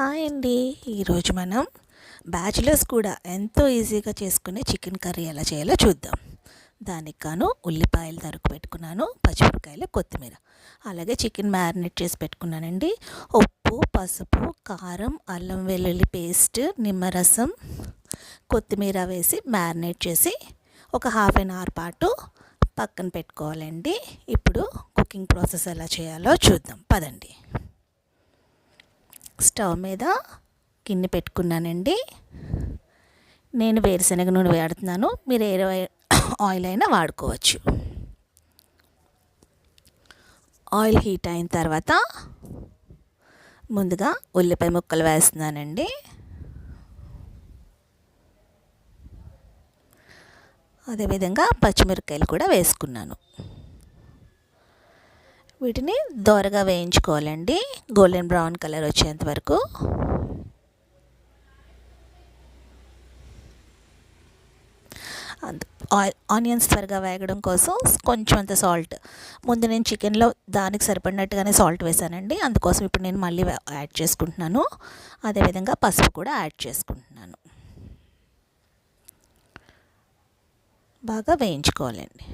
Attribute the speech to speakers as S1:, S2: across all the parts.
S1: Hi అండి. ఈరోజు మనం బ్యాచిలర్స్ కూడా ఎంతో ఈజీగా చేసుకునే చికెన్ కర్రీ ఎలా చేయాలో చూద్దాం. దానికి గాను ఉల్లిపాయలు తరుగు పెట్టుకున్నాను పచ్చిమిరపకాయలు కొత్తిమీర. అలాగే చికెన్ మ్యారినేట్ చేసి పెట్టుకున్నానండి. ఉప్పు పసుపు కారం అల్లం వెల్లుల్లి పేస్ట్ నిమ్మరసం కొత్తిమీర వేసి మ్యారినేట్ చేసి ఒక హాఫ్ అన్ అవర్ పాటు పక్కన పెట్టుకోవాలండి. ఇప్పుడు కుకింగ్ ప్రాసెస్ ఎలా చేయాలో చూద్దాం. పదండి. స్టవ్ మీద గిన్నె పెట్టుకున్నానండి. నేను వేరుశనగ నూనె వాడుతున్నాను. మీరు ఏ ఆయిల్ అయినా వాడుకోవచ్చు. ఆయిల్ హీట్ అయిన తర్వాత ముందుగా ఉల్లిపాయ ముక్కలు వేస్తున్నానండి. అదేవిధంగా పచ్చిమిరపకాయలు కూడా వేసుకున్నాను. వీటిని దోరగా వేయించుకోవాలండి. గోల్డెన్ బ్రౌన్ కలర్ వచ్చేంత వరకు. ఆనియన్స్ త్వరగా వేగడం కోసం కొంచెం అంత సాల్ట్. ముందు నేను చికెన్లో దానికి సరిపడినట్టుగానే సాల్ట్ వేసానండి. అందుకోసం ఇప్పుడు నేను మళ్ళీ యాడ్ చేసుకుంటున్నాను. అదేవిధంగా పసుపు కూడా యాడ్ చేసుకుంటున్నాను. బాగా వేయించుకోవాలండి.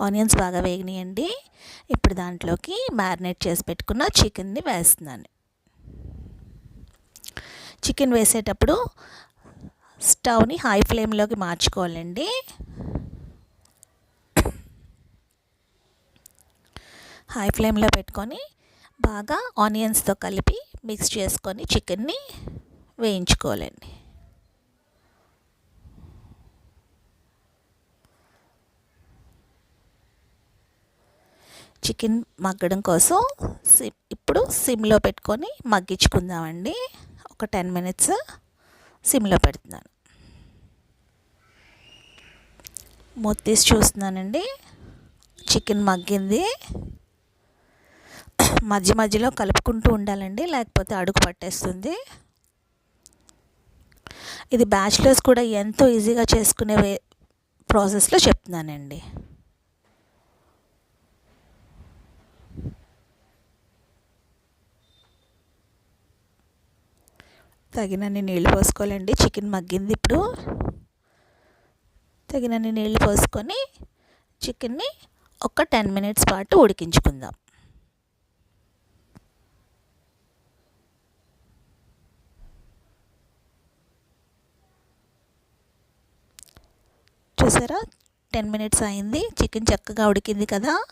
S1: ఆనియన్స్ బాగా వేగినాయండి. ఇప్పుడు దాంట్లోకి మ్యారినేట్ చేసి పెట్టుకున్న చికెన్ని వేస్తున్నాను. చికెన్ వేసేటప్పుడు స్టవ్ని హై ఫ్లేమ్లోకి మార్చుకోవాలండి. హై ఫ్లేమ్లో పెట్టుకొని బాగా ఆనియన్స్తో కలిపి మిక్స్ చేసుకొని చికెన్ని వేయించుకోవాలండి. చికెన్ మగ్గడం కోసం సిమ్ ఇప్పుడు సిమ్లో పెట్టుకొని మగ్గించుకుందామండి. ఒక టెన్ మినిట్స్ సిమ్లో పెడుతున్నాను. మూత తీసి చూస్తున్నానండి. చికెన్ మగ్గింది. మధ్య మధ్యలో కలుపుకుంటూ ఉండాలండి లేకపోతే అడుగు పట్టేస్తుంది. ఇది బ్యాచిలర్స్ కూడా ఎంతో ఈజీగా చేసుకునే ప్రాసెస్లో చెప్తున్నానండి. తగినన్ని నీళ్ళు పోసుకోవాలండి. చికెన్ మగ్గింది ఇప్పుడు. తగినన్ని నీళ్ళు పోసుకొని చికెన్ని ఒక టెన్ మినిట్స్ పాటు ఉడికించుకుందాం. చూసారా? టెన్ మినిట్స్ అయింది. చికెన్ చక్కగా ఉడికింది కదా.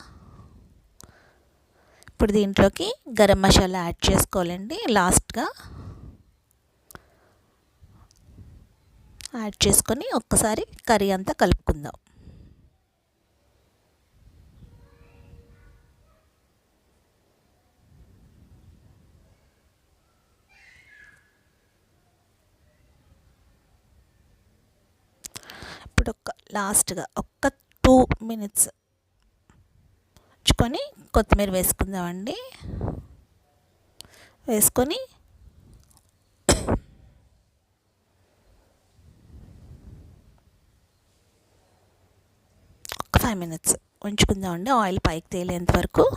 S1: ఇప్పుడు దీంట్లోకి గరం మసాలా యాడ్ చేసుకోవాలండి. లాస్ట్గా యాడ్ చేసుకొని ఒక్కసారి కర్రీ అంతా కలుపుకుందాం. ఇప్పుడు ఒక లాస్ట్గా ఒక్క టూ మినిట్స్ ఉంచుకొని కొత్తిమీర వేసుకుందామండి. వేసుకొని ఫైవ్ మినిట్స్ ఉంచుకుందామండి. ఆయిల్ పైకి తేలేంత వరకు.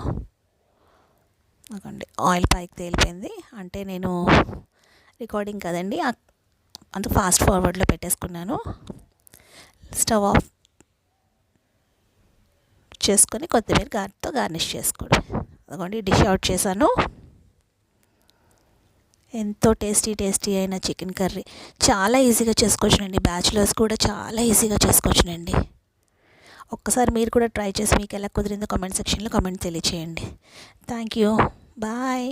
S1: అదండి ఆయిల్ పైకి తేలిపోయింది. అంటే నేను రికార్డింగ్ కదండి. అంత ఫాస్ట్ ఫార్వర్డ్లో పెట్టేసుకున్నాను. స్టవ్ ఆఫ్ చేసుకొని కొత్తిమీర గారితో గార్నిష్ చేసుకోండి. అదిగోండి డిష్ అవుట్ చేశాను. ఎంతో టేస్టీ టేస్టీ అయిన చికెన్ కర్రీ చాలా ఈజీగా చేసుకోవచ్చునండి. బ్యాచిలర్స్ కూడా చాలా ఈజీగా చేసుకోవచ్చునండి. ఒక్కసారి మీరు కూడా ట్రై చేసి మీకు ఎలా కుదిరిందో కామెంట్ సెక్షన్లో కామెంట్ తెలియచేయండి. Thank you bye